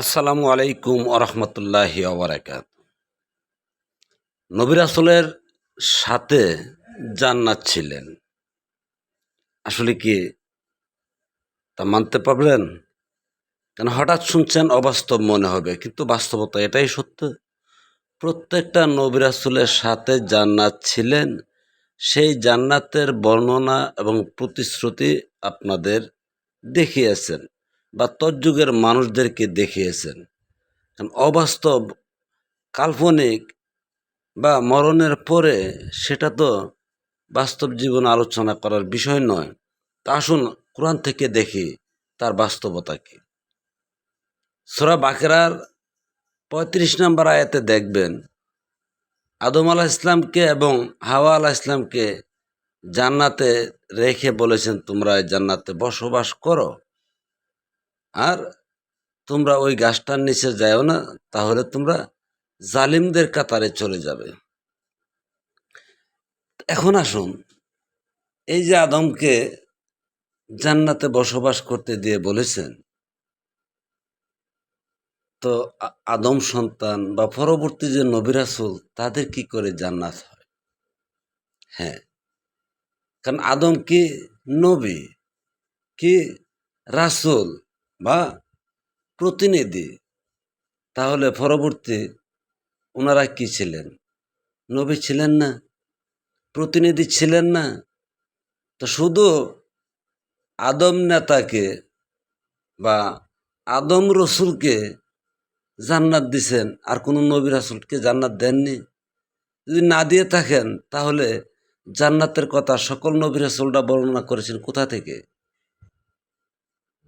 আসসালামু আলাইকুম আরহামতুল্লাহি ওবরাকাত। নবির আসলের সাথে জান্নাত ছিলেন। আসলে কি তা মানতে পারবেন কেন হঠাৎ শুনছেন অবাস্তব মনে হবে, কিন্তু বাস্তবতা এটাই সত্য। প্রত্যেকটা নবির আসলের সাথে জান্নাত ছিলেন। সেই জান্নাতের বর্ণনা এবং প্রতিশ্রুতি আপনাদের দেখিয়েছেন। বা তজ্জুগের মানুষদেরকে দেখিয়েছেন। অবাস্তব কাল্পনিক বা মরণের পরে সেটা তো বাস্তব জীবন আলোচনা করার বিষয় নয়। তা আসুন কোরআন থেকে দেখি তার বাস্তবতা কি। সোরা বাকেরার পঁয়ত্রিশ নম্বর আয়াতে দেখবেন, আদম আলাহ ইসলামকে এবং হাওয়া আলাহ ইসলামকে জান্নাতে রেখে বলেছেন, তোমরা জান্নাতে বসবাস করো। আর তোমরা ওই গাছটার নিচে যাও না, তাহলে তোমরা জালিমদের কাতারে চলে যাবে। এখন আসুন, এই যে আদমকে জান্নাতে বসবাস করতে দিয়ে বলেছেন, তো আদম সন্তান বা পরবর্তী যে নবিরাসুল তাদের কি করে জান্নাত হয়? হ্যাঁ কারণ আদম কি নবী, কি রাসুল? বা প্রতিনিধি, তাহলে পরবর্তী ওনারা কি ছিলেন? নবী ছিলেন না, প্রতিনিধি ছিলেন না। তো শুধু আদম নেতাকে বা আদম রসুলকে জান্নাত দিছেন আর কোনো নবী রাসুলকে জান্নাত দেননি? যদি না দিয়ে থাকেন, তাহলে জান্নাতের কথা সকল নবী রাসুলরা বর্ণনা করেছেন কোথা থেকে?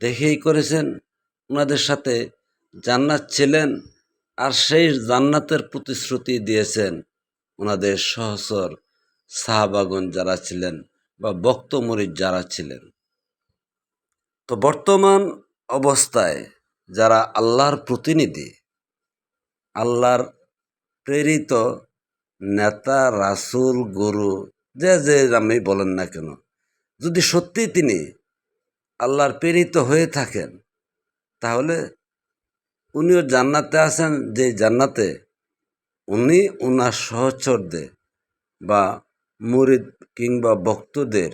দেখেই করেছেন, ওনাদের সাথে জান্নাত ছিলেন আর সেই জান্নাতের প্রতিশ্রুতি দিয়েছেন ওনাদের সহসর সাহাবাগন যারা ছিলেন বা বক্তমরিদ যারা ছিলেন। তো বর্তমান অবস্থায় যারা আল্লাহর প্রতিনিধি, আল্লাহর প্রেরিত নেতা, রাসূল, গুরু, যে যে আমি বলেন না কেন, যদি সত্যি তিনি আল্লাহর প্রেরিত হয়ে থাকেন। তাহলে উনিও জান্নাতে আছেন, যে জান্নাতে উনি ওনার সহচরদের বা মুরিদ কিংবা ভক্তদের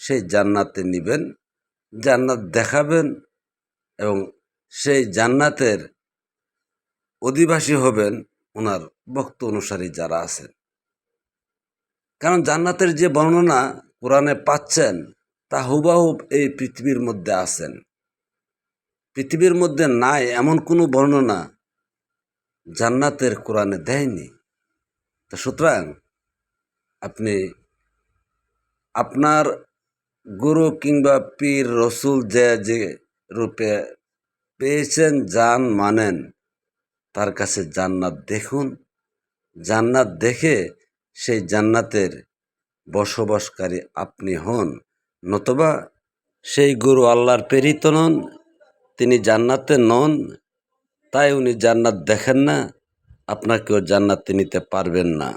সেই জান্নাতে নিবেন, জান্নাত দেখাবেন এবং সেই জান্নাতের অধিবাসী হবেন ওনার ভক্ত অনুসারী যারা আছেন। কারণ জান্নাতের যে বর্ণনা কোরআনে পাচ্ছেন তা হুবাহুব এই পৃথিবীর মধ্যে আছেন। পৃথিবীর মধ্যে নাই এমন কোনো বর্ণনা জান্নাতের কোরআনে দেয়নি। তো সুতরাং আপনি আপনার গুরু কিংবা পীর রসুল যে যে রূপে পেয়েছেন, যান মানেন, তার কাছে জান্নাত দেখুন। জান্নাত দেখে সেই জান্নাতের বসবাসকারী আপনি হন। নতবা সেই গুরু আল্লাহর প্রেরিত নন, তিনি জান্নাতে নন, তাই উনি জান্নাত দেখেন না, আপনাকেও জান্নাতে নিতে পারবেন না।